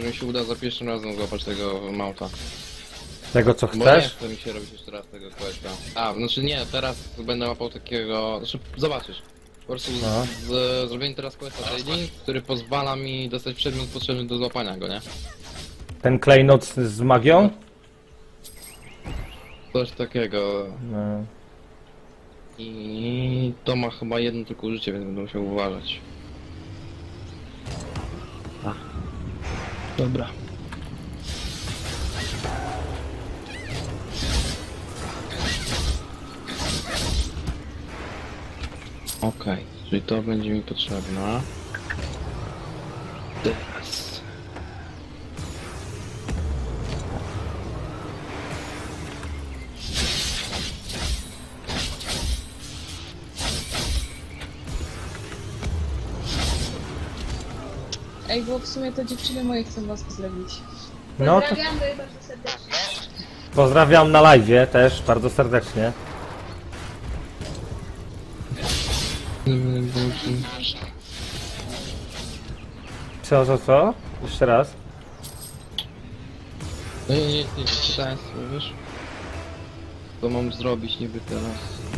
że mi się uda za pierwszym razem złapać tego mauta. Tego co Bo nie chcesz? chce mi się robić jeszcze raz tego questa. A, znaczy nie, teraz będę łapał takiego... Znaczy, zobaczysz. Po prostu z, No. z, zrobiłem teraz questa trading, który pozwala mi dostać przedmiot potrzebny do złapania go, nie? Ten klejnot z, z magią? Coś takiego. No. I to ma chyba jedno tylko użycie, więc będę musiał uważać. Dobra. Okej, czyli to będzie mi potrzebne. Teraz. Ej, bo w sumie to dziewczyny moje chcą was pozdrowić. No to Pozdrawiamy bardzo serdecznie. pozdrawiam na live też bardzo serdecznie. Co, co, co? Jeszcze raz. No nie, nie, nie, czytałem sobie, wiesz? Co mam zrobić niby teraz?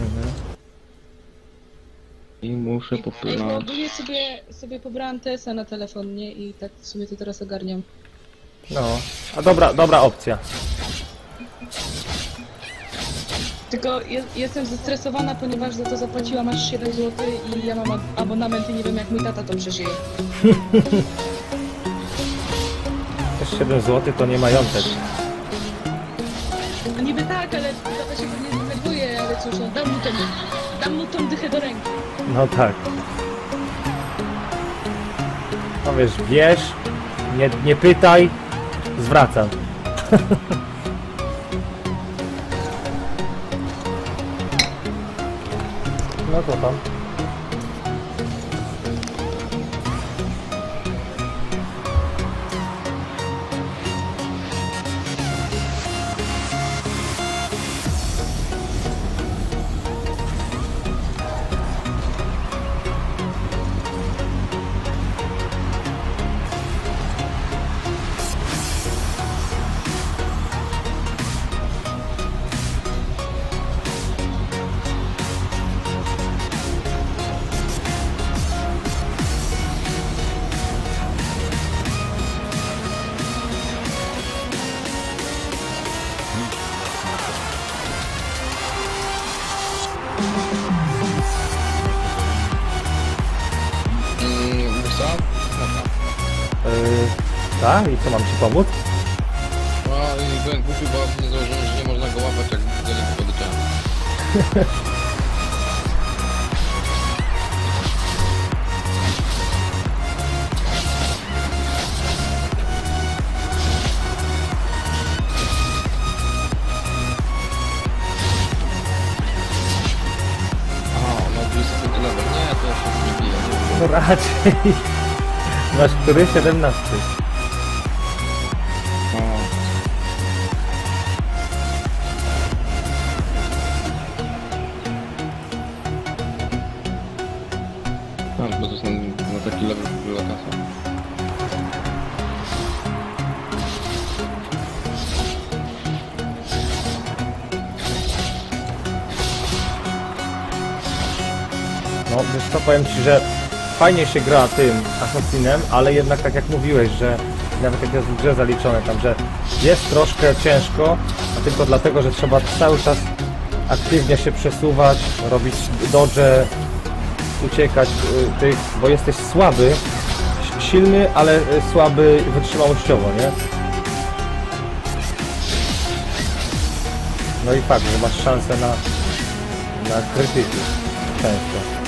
Mhm. I muszę Ej, bo popłynąć. ogólnie sobie, sobie pobrałam TS-a na telefon, nie? I tak w sumie to teraz ogarniam. No. A dobra, dobra opcja. Tylko je, jestem zestresowana, ponieważ za to zapłaciłam aż 7 zł i ja mam ab- abonament i nie wiem jak mój tata to przeżyje. Też 7 zł to nie majątek. No tak. No wiesz, wiesz, nie, nie pytaj, zwracam. co, mam ci pomóc? No i byłem głupi, bo nie założyłem, że nie można go łapać, jak do niego podleciałem. Aha, no 25 level. Nie, to ja się nie biję. No raczej. Masz który? 17. fajnie się gra tym Assassinem, ale jednak tak jak mówiłeś, że nawet jak jest w grze zaliczone tam, że jest troszkę ciężko, a tylko dlatego, że trzeba cały czas aktywnie się przesuwać, robić dodge, uciekać y, tych, bo jesteś słaby, silny, ale y, słaby wytrzymałościowo, nie? No i fakt, że masz szansę na, na krytyki często.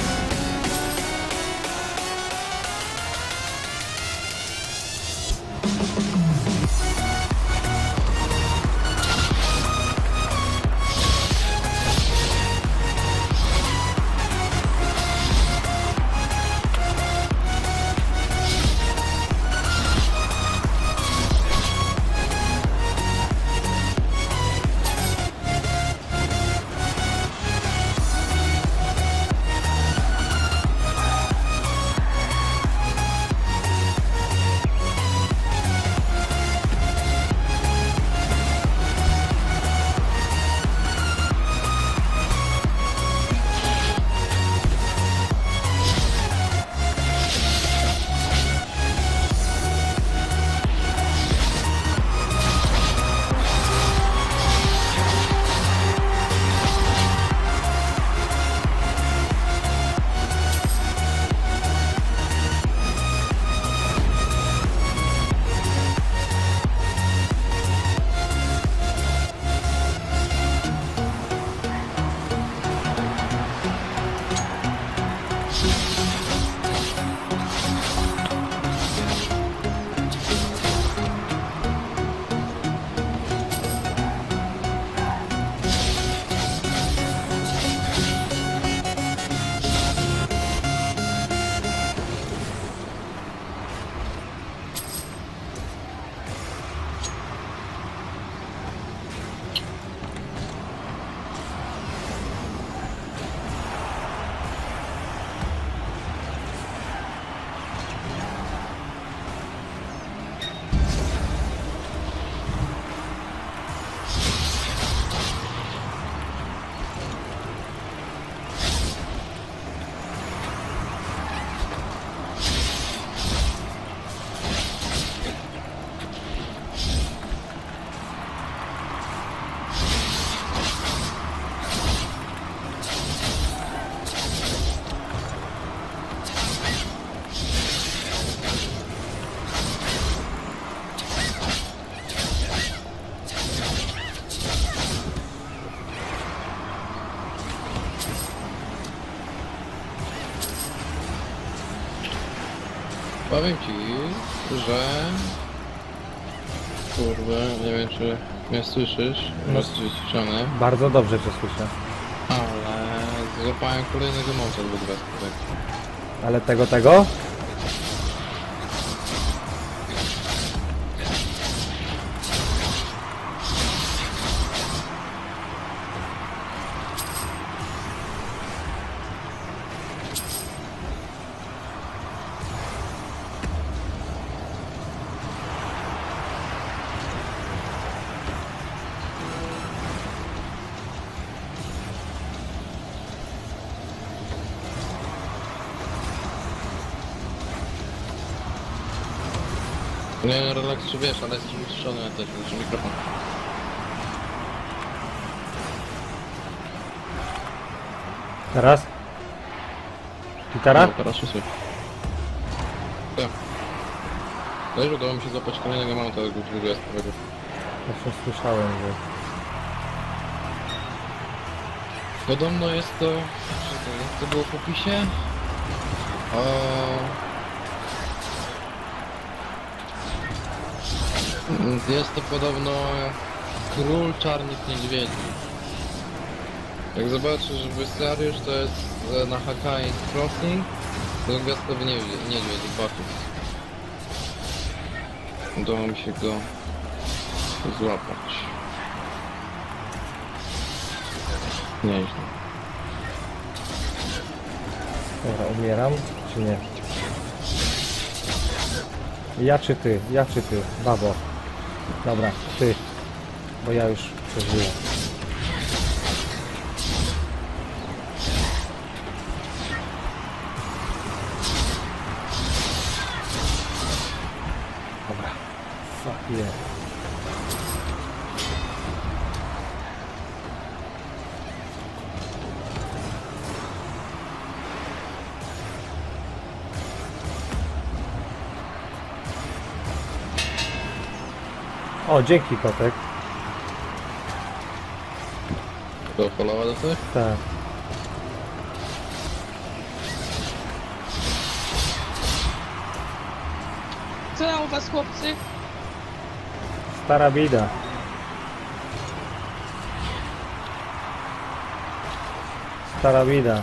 Powiem ci, że... Kurwa, nie wiem czy mnie słyszysz, No. jesteś wyciszony, Bardzo dobrze cię słyszę. ale złapałem kolejnego mącza od Budwesku. Ale tego, tego? Nie, relaks, czy wiesz, ale jesteś wyciszony też, znaczy mikrofon. Teraz? Gitara? No, teraz się słyszy. Tak. Też udało mi się złapać kolejnego mounta od Budwesku. Właśnie słyszałem, że... Podobno jest to... To było w opisie? O... Jest to podobno król czarnych niedźwiedzi. Jak zobaczysz bestiariusz, to jest e, na Hakai Crossing, to gwiazdkowy niedźwiedź, niedźwiedź. Udało mi się go złapać. Nieźle. Dobra, umieram, czy nie? Ja czy ty? Ja czy ty? Babo. Dobra, ty. Bo ja już przeżyłem. O, dzięki kotek. To followa dostać? Tak. Co tam u was chłopcy? Stara bida. Stara bida.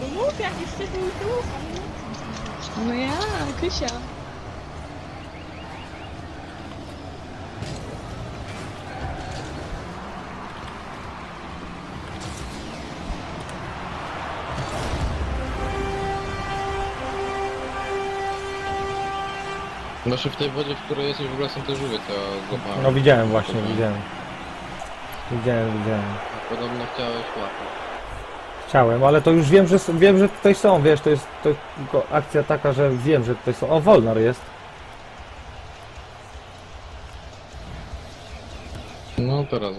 No mów jakiś tytuł tu. No ja, Krysia. Znaczy w tej wodzie, w której jesteś w ogóle są te żółwie, to złapałem. No widziałem właśnie, widziałem. Widziałem, widziałem. Podobno chciałeś łapać. Chciałem, ale to już wiem, że wiem, że tutaj są, wiesz, to jest to tylko akcja taka, że wiem, że tutaj są. O, Wolnar jest. No teraz.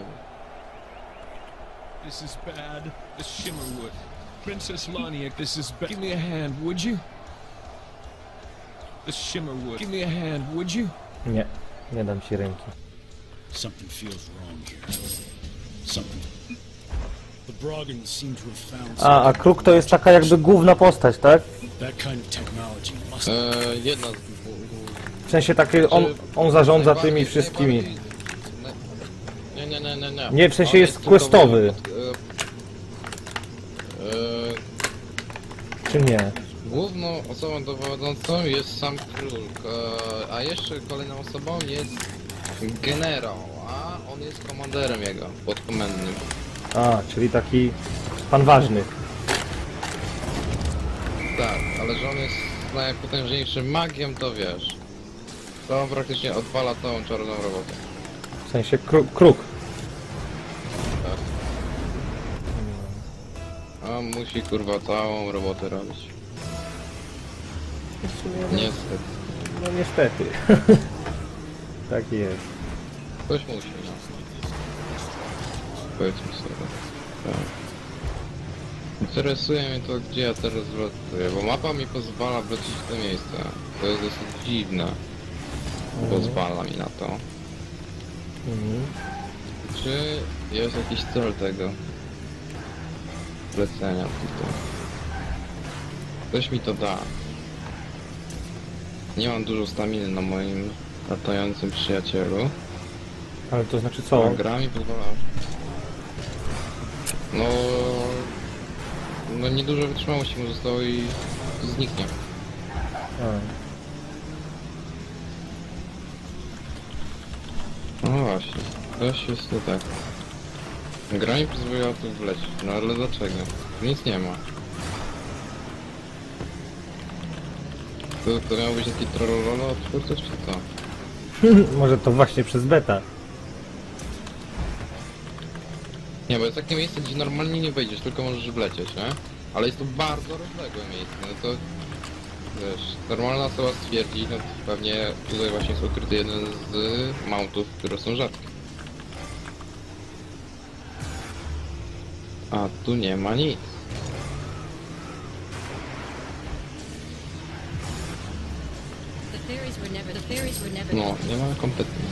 This is bad. The Shimmerwood. Princess Laniak, this is bad. Give me a hand, would you? The Shimmerwood. Give me a hand, would you? Nie, nie dam ci ręki. Something feels wrong here. Something. A, a Kruk to jest taka jakby główna postać, tak? that kind of technology must Eee, jedna z... W sensie taki, on, on zarządza tymi wszystkimi. Nie, nie, nie, nie, nie. Nie, w sensie On jest tylko questowy. wojownik. Eee, Czy nie? Główną osobą dowodzącą jest sam król, e, a jeszcze kolejną osobą jest generał, a on jest komanderem jego, podkomendnym. A, czyli taki pan ważny. Tak, ale że on jest najpotężniejszym magiem, to wiesz. To on praktycznie odpala całą czarną robotę. W sensie kru, Kruk. Tak. A on musi kurwa całą robotę robić. Niestety. No niestety. tak jest. Ktoś musi, no. Powiedzmy sobie. Tak. Interesuje mnie to, gdzie ja teraz wracam, bo mapa mi pozwala wrócić w to miejsce. To jest dosyć dziwne. Pozwala mi na to. Mhm. Czy jest jakiś cel tego? zlecenia tutaj. Ktoś mi to da. Nie mam dużo staminy na moim latającym przyjacielu. Ale to znaczy Co? co? Gra mi pozwala. No... No niedużo wytrzymałości mu zostało i zniknie. No właśnie, coś jest to tak. Gra mi pozwoliła tu wlecieć, no ale dlaczego? Nic nie ma. To, to miał być taki trollolo od twórców, czy co? Może to właśnie przez beta. Nie, bo jest takie miejsce, gdzie normalnie nie wejdziesz, tylko możesz wlecieć, nie? Ale jest to bardzo rozległe miejsce, no to... Wiesz, normalna osoba stwierdzi, no to pewnie tutaj właśnie jest ukryty jeden z mountów, które są rzadkie. A tu nie ma nic. The fairies were never. The fairies were never. No, nie ma kompletnie.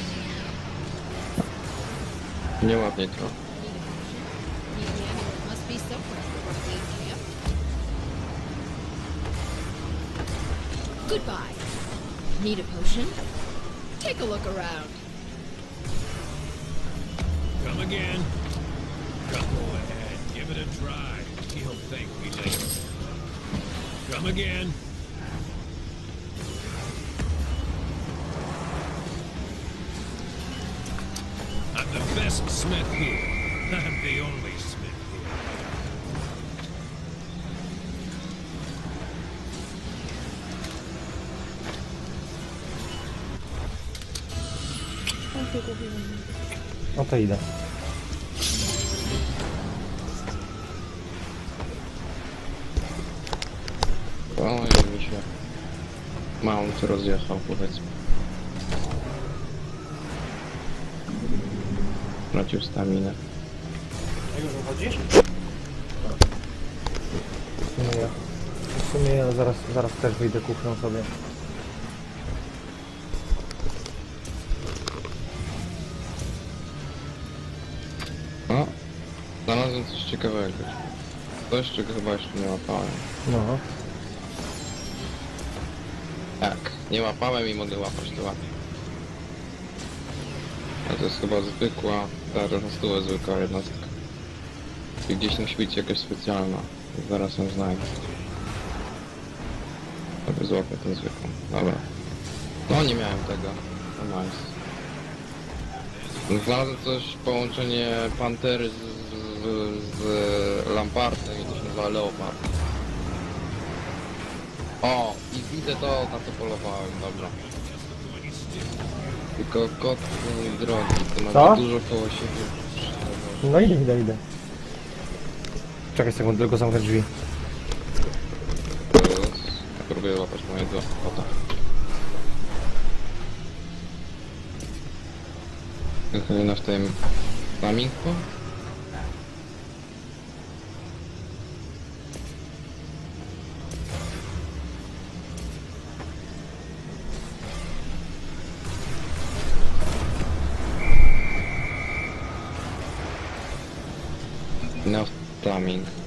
Nieładnie to. Goodbye. Need a potion? Take a look around. Come again. Come go ahead. Give it a try. He'll thank me later. Come again. I'm the best smith here. I'm the only smith to idę. O, i mi się mount rozjechał, powiedzmy. Stracił staminę. A już wychodzisz? W sumie ja, w sumie ja zaraz, zaraz też wyjdę kuchnią sobie. Znalazłem coś ciekawego. Coś, czego chyba jeszcze nie łapałem. No. Tak, nie łapałem i mogę łapać to ładnie. A to jest chyba zwykła, ta na stówę zwykła jednostka. I gdzieś musi być jakaś specjalna. Zaraz ją znajdę. Sobie złapię tę zwykłą. Dobra. No nie miałem tego. No nice. Znalazłem coś, połączenie Pantery z, z, z Lampartem i to się nazywa Leopard. O, i widzę to, na co polowałem, dobra. Tylko kot mój drogi, to ma Co? dużo koło siebie. No idę, idę, idę. Czekaj sekundę, tylko zamknę drzwi. Teraz Próbuję łapać mojego kota. Chyba w tym flamingo? No, flaming.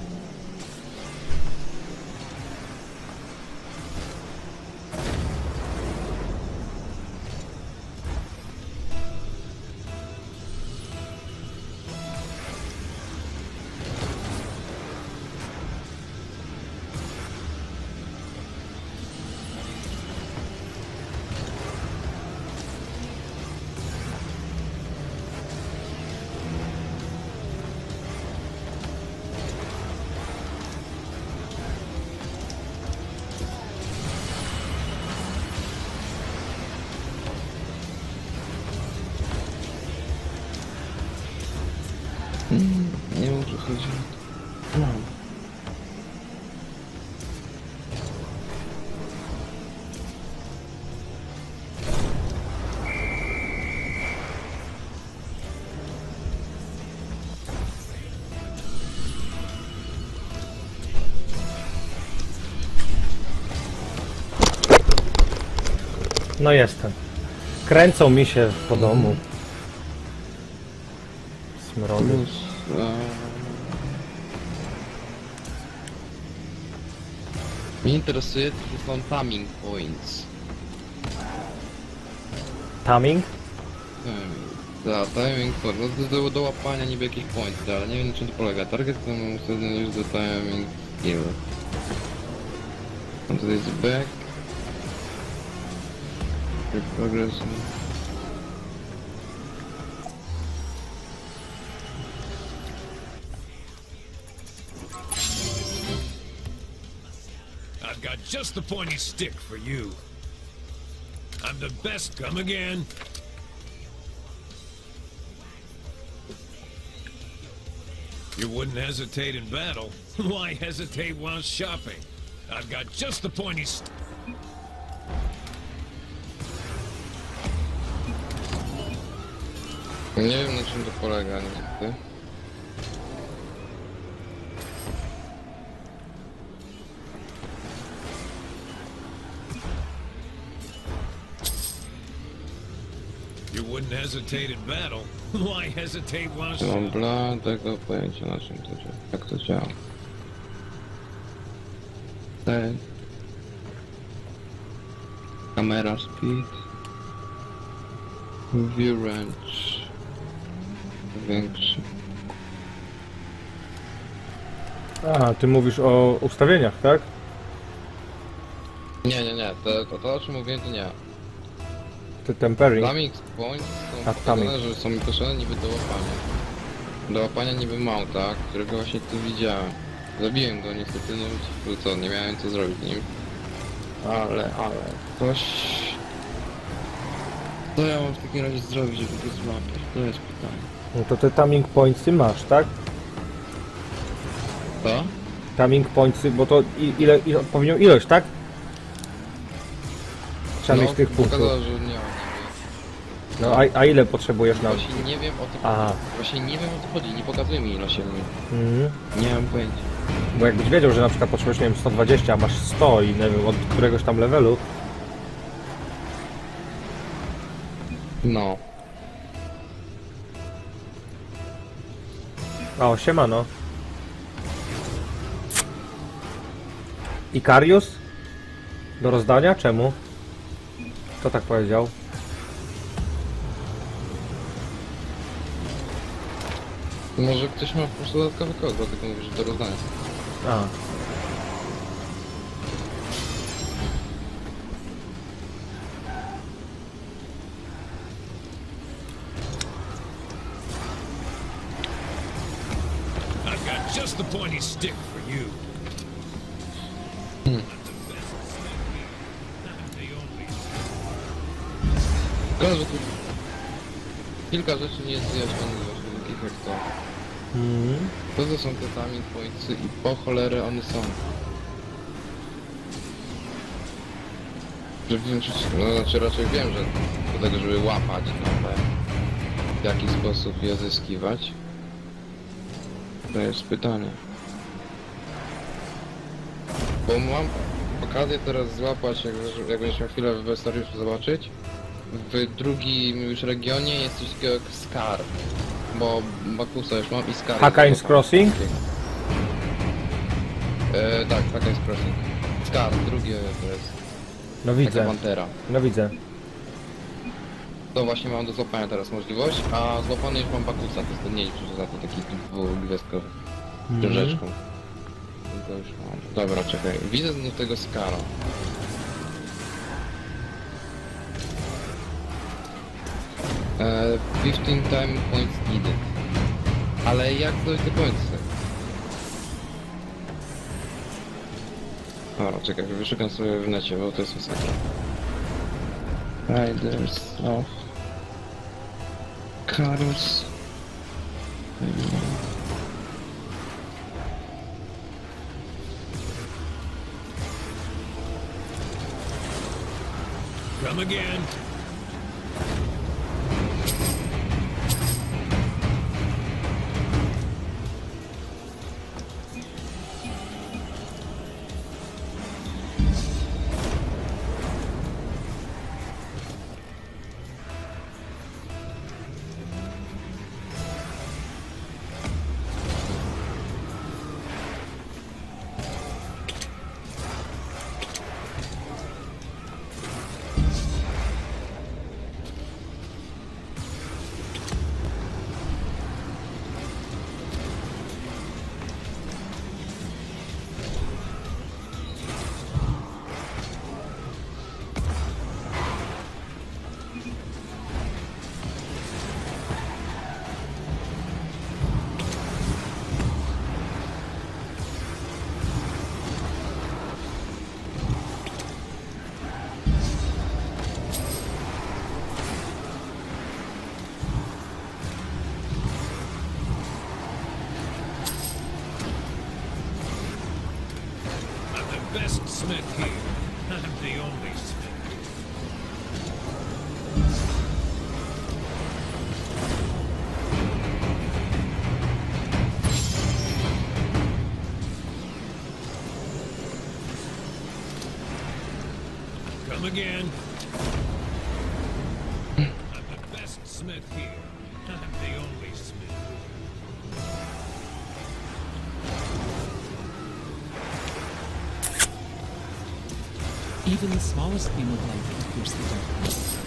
No jestem. Kręcą mi się po domu. Smrody. E, Mnie interesuje, czy są timing points. Timing? Timing. Da, timing point. No to do, do łapania niby jakichś points, ale nie wiem na czym to polega. Target to wtedy już do timing skill. A tutaj jest back. Progress. I've got just the pointy stick for you. I'm the best. Come again. You wouldn't hesitate in battle. Why hesitate while shopping? I've got just the pointy stick. Nie wiem na czym to polega niestety. You wouldn't hesitate in battle. Why hesitate Nie mam bladego pojęcia na czym to działa. Jak to działa. Ten. Kamera speed. View range. Większy. A, ty mówisz o ustawieniach, tak? Nie, nie, nie. To, to, to o czym mówiłem to nie. Ty tempering. Timing points są A, pokazane, że są mi potrzebne niby do łapania. Do łapania niby mounta, którego właśnie tu widziałem. Zabiłem go niestety, no co, nie miałem co zrobić nim. Ale, ale, coś... Co ja mam w takim razie zrobić, żeby go złapać? To jest pytanie. No to te timing pointsy masz, tak? Co? Timing pointsy, bo to i, ile, ile odpowiednią ilość, tak? Trzeba mieć tych punktów. pokazało, że nie mam. No a, a ile potrzebujesz na... Właśnie nie wiem o co Aha. Właśnie nie wiem o co chodzi, nie pokazuje mi ilość mi. Mhm. Nie mam pojęcia. Bo jakbyś wiedział, że na przykład potrzebujesz, nie wiem, 120, a masz 100 i nie wiem, od któregoś tam levelu, No. A, siemano. Ikarius? Do rozdania? Czemu? Kto tak powiedział? Może ktoś ma po prostu dodatkowy kod, dlatego mówię, że to rozdanie. A. the pointy stick for you. Hmm. Tu kilka rzeczy nie jest wyjaśnionych właśnie, takich jak to. Mhm. Co to są te timing pointsy i po cholerę one są? Że wiem, czy, no znaczy raczej wiem, że do tego, żeby łapać, no, ale w jaki sposób je zyskiwać? To jest pytanie. Bo mam okazję teraz złapać, jak, jak będziesz miał chwilę w Westariuszu zobaczyć, w drugim już regionie jest coś takiego jak Scar. Bo Bakusa już mam i Scar. Hakain's Crossing? E, tak, Hakain's Crossing. Scar, drugie to jest No taka widzę, pantera. no widzę. To właśnie mam do złapania teraz możliwość, a złapany już mam Bakusa, to jest mniejszy, że za to taki dwugwiazdkowy. Mhm. Książeczką. To już mam. Dobra, czekaj. Widzę znów tego Skara. E, 15 time points needed. Ale jak dojść do końca? Dobra, czekaj, wyszukam sobie w necie, bo to jest masakra. Riders of Come again. Best here. I'm the only smith. Even the smallest beam of light can pierce the darkness.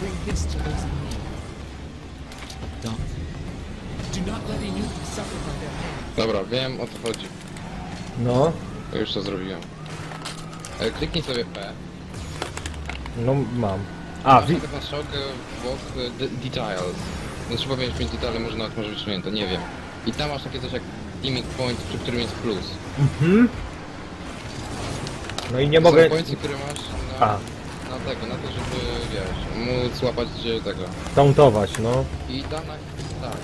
Bring this to those in need. Don't. Do not let Inuki suffer by their hand. Dobra, wiem o co chodzi. No, To już to zrobiłem. Kliknij sobie P. no mam. A, wi... na chyba strzałkę w bok e, de- details. No trzeba mieć mieć detale, może nawet może wyciągnięte, nie wiem. I tam masz takie coś jak teaming point, przy którym jest plus. No i nie mogę... Są pointsy, które masz na, A, na tego, na to, żeby wiesz, móc łapać tego. tauntować, no. I dana, tak.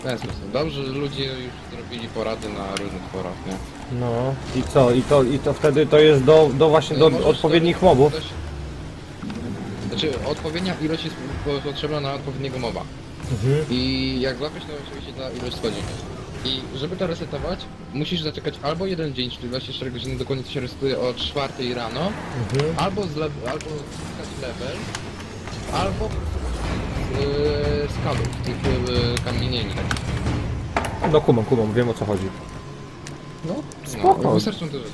W ten sposób. Dobrze, że ludzie już zrobili porady na różnych forach, nie? No. I co? I to, i to wtedy to jest do, do właśnie do Możesz odpowiednich to- mobów. Coś... Znaczy, odpowiednia ilość jest po- potrzebna na odpowiedniego moba. Mhm. I jak złapiesz, to oczywiście ta ilość schodzi. I żeby to resetować, musisz zaczekać albo jeden dzień, czyli 24 godziny, dokładnie to się resetuje o 4 rano, Mhm. albo, z lew- albo zyskać level, albo yy, skalów, tych yy, kamienieni. No kumam, kumam, wiem o co chodzi. No, No, spoko. wystarczą te rzeczy.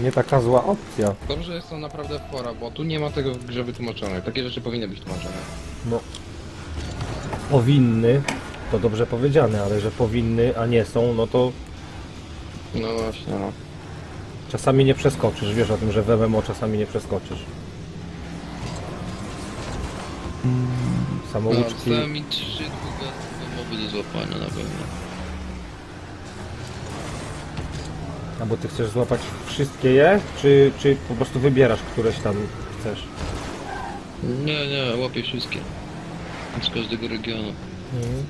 nie? Taka zła opcja. Dobrze jest to naprawdę fora, bo tu nie ma tego w grze wytłumaczone. Takie rzeczy powinny być tłumaczone. No. Powinny, to dobrze powiedziane, ale że powinny, a nie są, no to No właśnie, no. czasami nie przeskoczysz. Wiesz o tym, że w MMO czasami nie przeskoczysz. No, Samouczki. zostały mi trzy moby do złapania na pewno. A bo ty chcesz złapać wszystkie je, czy, czy po prostu wybierasz któreś tam chcesz? Nie, nie, łapię wszystkie. Z każdego regionu. Mhm.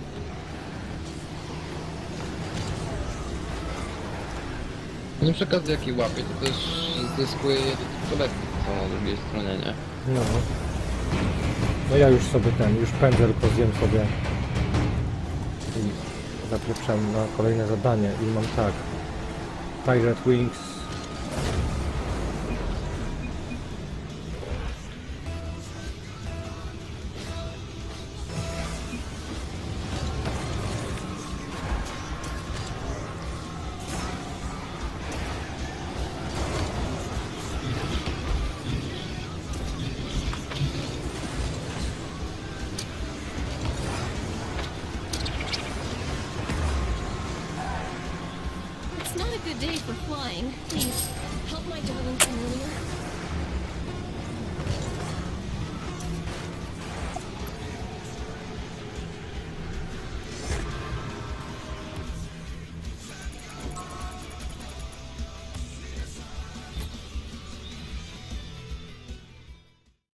No przy okazji jaki łapię, to też zyskuje są na drugiej stronie, nie? No. No ja już sobie ten, już pędzę, tylko zjem sobie i zapieprzam na kolejne zadanie i mam tak. pirate wings.